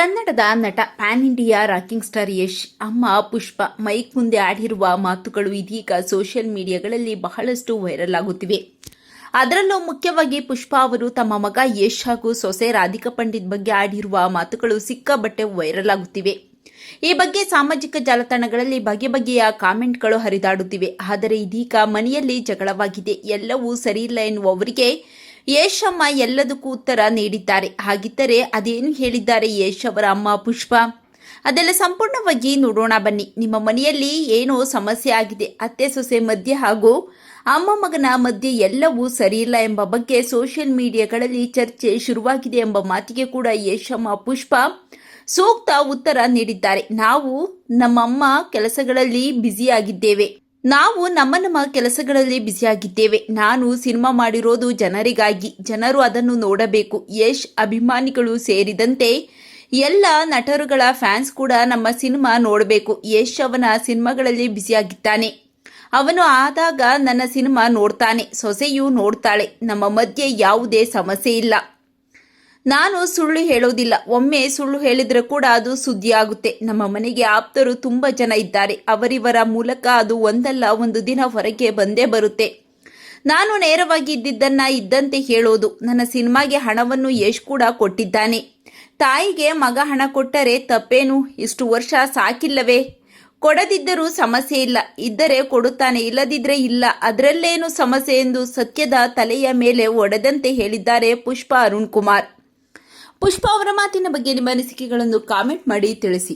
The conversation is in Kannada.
ಕನ್ನಡದ ನಟ pan India rocking star Yash, ಅಮ್ಮ ಪುಷ್ಪ, ಮೈಕ್ ಮುಂದೆ ಆಡಿರುವ ಮಾತುಗಳು ಇದೀಗ ಸೋಷಿಯಲ್ ಮೀಡಿಯಾಗಳಲ್ಲಿ ಬಹಳಷ್ಟು ವೈರಲ್ ಆಗುತ್ತಿವೆ. ಅದರಲ್ಲೂ ಮುಖ್ಯವಾಗಿ ಪುಷ್ಪ ಅವರು ತಮ್ಮ ಮಗ ಯಶ್ ಹಾಗೂ ಸೊಸೆ ರಾಧಿಕಾ ಪಂಡಿತ್ ಬಗ್ಗೆ ಆಡಿರುವ ಮಾತುಗಳು ಸಿಕ್ಕಾಬಟ್ಟೆ ವೈರಲ್ ಆಗುತ್ತಿವೆ. ಈ ಬಗ್ಗೆ ಸಾಮಾಜಿಕ ಜಾಲತಾಣಗಳಲ್ಲಿ ಬಗೆ ಬಗೆಯ ಕಾಮೆಂಟ್ಗಳು ಹರಿದಾಡುತ್ತಿವೆ. ಆದರೆ ಇದೀಗ ಮನೆಯಲ್ಲಿ ಜಗಳವಾಗಿದೆ. ಎಲ್ಲವೂ ಸರಿಯಿಲ್ಲ ಎನ್ನುವವರಿಗೆ ಯಶ್ ಅಮ್ಮ ಎಲ್ಲದಕ್ಕೂ ಉತ್ತರ ನೀಡಿದ್ದಾರೆ. ಹಾಗಿದ್ದರೆ ಅದೇನು ಹೇಳಿದ್ದಾರೆ ಯೇಶ್ ಅವರ ಅಮ್ಮ ಪುಷ್ಪ? ಅದೆಲ್ಲ ಸಂಪೂರ್ಣವಾಗಿ ನೋಡೋಣ ಬನ್ನಿ. ನಿಮ್ಮ ಮನೆಯಲ್ಲಿ ಏನೋ ಸಮಸ್ಯೆ ಆಗಿದೆ. ಅತ್ತೆ, ಸೊಸೆ ಮಧ್ಯೆ ಹಾಗೂ ಅಮ್ಮ ಮಗನ ಮಧ್ಯೆ ಎಲ್ಲವೂ ಸರಿಯಿಲ್ಲ ಎಂಬ ಬಗ್ಗೆ ಸೋಷಿಯಲ್ ಮೀಡಿಯಾಗಳಲ್ಲಿ ಚರ್ಚೆ ಶುರುವಾಗಿದೆ ಎಂಬ ಮಾತಿಗೆ ಕೂಡ ಯೇಶಮ್ಮ ಪುಷ್ಪ ಸೂಕ್ತ ಉತ್ತರ ನೀಡಿದ್ದಾರೆ. ನಾವು ನಮ್ಮಮ್ಮ ಕೆಲಸಗಳಲ್ಲಿ ಬ್ಯುಸಿಯಾಗಿದ್ದೇವೆ. ನಾವು ನಮ್ಮ ನಮ್ಮ ಕೆಲಸಗಳಲ್ಲಿ ಬ್ಯುಸಿಯಾಗಿದ್ದೇವೆ. ನಾನು ಸಿನಿಮಾ ಮಾಡಿರೋದು ಜನರಿಗಾಗಿ. ಜನರು ಅದನ್ನು ನೋಡಬೇಕು. ಯಶ್, ಅಭಿಮಾನಿಗಳು ಸೇರಿದಂತೆ ಎಲ್ಲ ನಟರುಗಳ ಫ್ಯಾನ್ಸ್ ಕೂಡ ನಮ್ಮ ಸಿನಿಮಾ ನೋಡಬೇಕು. ಯಶ್ ಅವನ ಸಿನಿಮಾಗಳಲ್ಲಿ ಬ್ಯುಸಿಯಾಗಿದ್ದಾನೆ. ಅವನು ಆದಾಗ ನನ್ನ ಸಿನಿಮಾ ನೋಡ್ತಾನೆ. ಸೊಸೆಯು ನೋಡ್ತಾಳೆ. ನಮ್ಮ ಮಧ್ಯೆ ಯಾವುದೇ ಸಮಸ್ಯೆ ಇಲ್ಲ. ನಾನು ಸುಳ್ಳು ಹೇಳೋದಿಲ್ಲ. ಒಮ್ಮೆ ಸುಳ್ಳು ಹೇಳಿದ್ರೆ ಕೂಡ ಅದು ಸುದ್ದಿಯಾಗುತ್ತೆ. ನಮ್ಮ ಮನೆಗೆ ಆಪ್ತರು ತುಂಬ ಜನ ಇದ್ದಾರೆ. ಅವರಿವರ ಮೂಲಕ ಅದು ಒಂದಲ್ಲ, ಒಂದು ದಿನ ಹೊರಗೆ ಬಂದೇ ಬರುತ್ತೆ. ನಾನು ನೇರವಾಗಿ ಇದ್ದಿದ್ದನ್ನ ಇದ್ದಂತೆ ಹೇಳೋದು. ನನ್ನ ಸಿನಿಮಾಗೆ ಹಣವನ್ನು ಯಶ್ ಕೂಡ ಕೊಟ್ಟಿದ್ದಾನೆ. ತಾಯಿಗೆ ಮಗ ಹಣ ಕೊಟ್ಟರೆ ತಪ್ಪೇನು? ಇಷ್ಟು ವರ್ಷ ಸಾಕಿಲ್ಲವೇ? ಕೊಡದಿದ್ದರೂ ಸಮಸ್ಯೆ ಇಲ್ಲ. ಇದ್ದರೆ ಕೊಡುತ್ತಾನೆ, ಇಲ್ಲದಿದ್ರೆ ಇಲ್ಲ. ಅದರಲ್ಲೇನು ಸಮಸ್ಯೆ ಎಂದು ಸತ್ಯದ ತಲೆಯ ಮೇಲೆ ಒಡೆದಂತೆ ಹೇಳಿದ್ದಾರೆ ಪುಷ್ಪ ಅರುಣ್ ಕುಮಾರ್. ಪುಷ್ಪ ಅವರ ಮಾತಿನ ಬಗ್ಗೆ ನಿಮ್ಮ ಅನಿಸಿಕೆಗಳನ್ನು ಕಾಮೆಂಟ್ ಮಾಡಿ ತಿಳಿಸಿ.